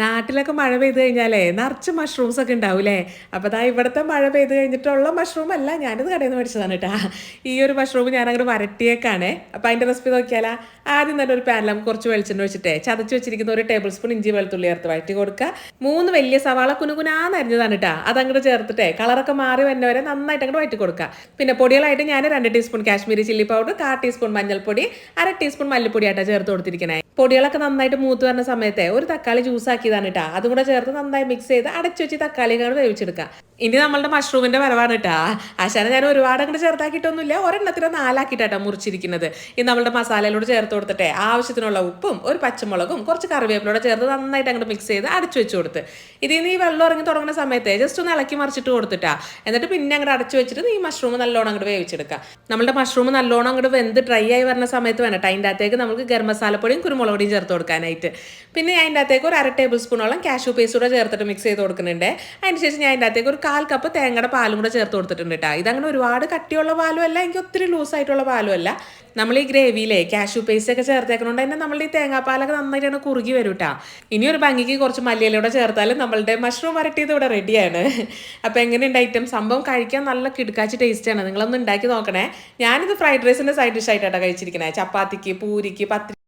നാട്ടിലൊക്കെ മഴ പെയ്ത് കഴിഞ്ഞാലേ നിറച്ച് മഷ്റൂംസ് ഒക്കെ ഉണ്ടാവൂലേ? അപ്പോൾ അതാ ഇവിടുത്തെ മഴ പെയ്ത് കഴിഞ്ഞിട്ടുള്ള മഷ്റൂം അല്ല ഞാനിത് കടയിൽ നിന്ന് മേടിച്ചതാണ് കേട്ടാ. ഈ ഒരു മഷ്റൂം ഞാൻ അങ്ങോട്ട് വരട്ടിയേക്കാണേ. അപ്പോൾ അതിന്റെ റെസിപ്പി നോക്കിയാലാ. ആദ്യം തന്നെ ഒരു പാനിൽ നമുക്ക് കുറച്ച് വെളിച്ചെണ്ണ വെച്ചിട്ടേ ചതച്ച് വെച്ചിരിക്കുന്ന ഒരു ടേബിൾ സ്പൂൺ ഇഞ്ചി വെളുത്തുള്ളി ചേർത്ത് വഴറ്റി കൊടുക്കുക. മൂന്ന് വലിയ സവാള കുനുകുനാന്ന് അരിഞ്ഞതാണ് കേട്ടാ. അതങ്ങോട്ട് ചേർത്തിട്ടേ കളറൊക്കെ മാറി വന്നവരെ നന്നായിട്ട് അങ്ങോട്ട് വഴറ്റി കൊടുക്കുക. പിന്നെ പൊടികളായിട്ട് ഞാൻ രണ്ട് ടീസ്പൂൺ കാശ്മീരി ചില്ലി പൗഡർ കാ ടീസ്പൂൺ മഞ്ഞൾപ്പൊടി അര ടീസ്പൂൺ മല്ലിപ്പൊടി ആയിട്ടാണ് ചേർത്ത് കൊടുത്തിരിക്കണേ. പൊടികളൊക്കെ നന്നായിട്ട് മൂത്ത് വരുന്ന സമയത്തെ ഒരു തക്കാളി ജ്യൂസ് ആക്കിയതാണ് കേട്ടോ അതും കൂടെ ചേർത്ത് നന്നായി മിക്സ് ചെയ്ത് അടച്ചു വെച്ച് തക്കാളി കൂടെ വേവിച്ചെടുക്കുക ഇനി നമ്മളുടെ മഷ്റൂമിന്റെ വരവാണ് കേട്ടാ ആശാന ഞാൻ ഒരുപാട് അങ്ങോട്ട് ചേർത്താക്കിയിട്ടൊന്നുമില്ല ഒരെണ്ണത്തിന് നാലാക്കിയിട്ടാട്ടോ മുറിച്ചിരിക്കുന്നത്. ഈ നമ്മളുടെ മസാലയിലൂടെ ചേർത്ത് കൊടുത്തിട്ടെ ആവശ്യത്തിനുള്ള ഉപ്പും ഒരു പച്ചമുളകും കുറച്ച് കറിവേപ്പിലൂടെ ചേർത്ത് നന്നായിട്ട് അങ്ങോട്ട് മിക്സ് ചെയ്ത് അടച്ചു വെച്ച് കൊടുത്ത്. ഇതിൽ നിന്ന് ഈ വെള്ളം ഇറങ്ങി തുടങ്ങുന്ന സമയത്തെ ജസ്റ്റ് ഒന്ന് ഇളക്കി മറിച്ചിട്ട് കൊടുത്തിട്ടാ. എന്നിട്ട് പിന്നെ അങ്ങോട്ട് അടച്ചു വെച്ചിട്ട് ഈ മഷ്റൂം നല്ലോണം അങ്ങോട്ട് വേവിച്ചെടുക്കാം. നമ്മുടെ മഷ്റൂം നല്ലോണം അങ്ങോട്ട് വെന്ത് ഡ്രൈ ആയി വരുന്ന സമയത്ത് വേണം അതിന്റെ അകത്തേക്ക് നമുക്ക് ഗരം മസാലപ്പൊടിയും കുരുമുളക് പൊടിയും ചേർത്ത് കൊടുക്കാനായിട്ട്. പിന്നെ അതിന്റെ അകത്തേക്ക് ഒരു അര ടേബിൾ സ്പൂണോളം കാഷ്യൂ പേസ്റ്റ് കൂടെ ചേർത്തിട്ട് മിക്സ് ചെയ്ത് കൊടുക്കുന്നുണ്ട്. അതിന് ശേഷം ഞാൻ അതിന്റെ അകത്തേക്ക് ഒരു കാൽ കപ്പ് തേങ്ങയുടെ പാലും കൂടെ ചേർത്ത് കൊടുത്തിട്ടുണ്ട് കേട്ടോ ഇതങ്ങനെ ഒരുപാട് കട്ടിയുള്ള പാലും അല്ല എനിക്ക് ഒത്തിരി ലൂസ് ആയിട്ടുള്ള പാലും അല്ല. നമ്മൾ ഈ ഗ്രേവിയിലെ കാഷ്യൂ പേസ്റ്റ് ഒക്കെ ചേർത്തേക്കണോണ്ട് തന്നെ നമ്മളുടെ ഈ തേങ്ങാപ്പാലൊക്കെ നന്നായിട്ടാണ് കുറുകി വരും കേട്ടോ ഇനി ഒരു ഭംഗിക്ക് കുറച്ച് മല്ലിയിലൂടെ ചേർത്താൽ നമ്മളുടെ മഷ്റൂം വരട്ടിയത് ഇവിടെ റെഡിയാണ് അപ്പോൾ എങ്ങനെയുണ്ട് ഐറ്റം സംഭവം കഴിക്കാൻ നല്ല കിടുക്കാച്ച് ടേസ്റ്റാണ് നിങ്ങളൊന്ന് ഉണ്ടാക്കി നോക്കണേ. ഞാനിത് ഫ്രൈഡ് റൈസിന്റെ സൈഡ് ഡിഷ് ആയിട്ടാണ് കഴിച്ചിരിക്കുന്നത് ചപ്പാത്തിക്ക് പൂരിക്ക് പത്തിരി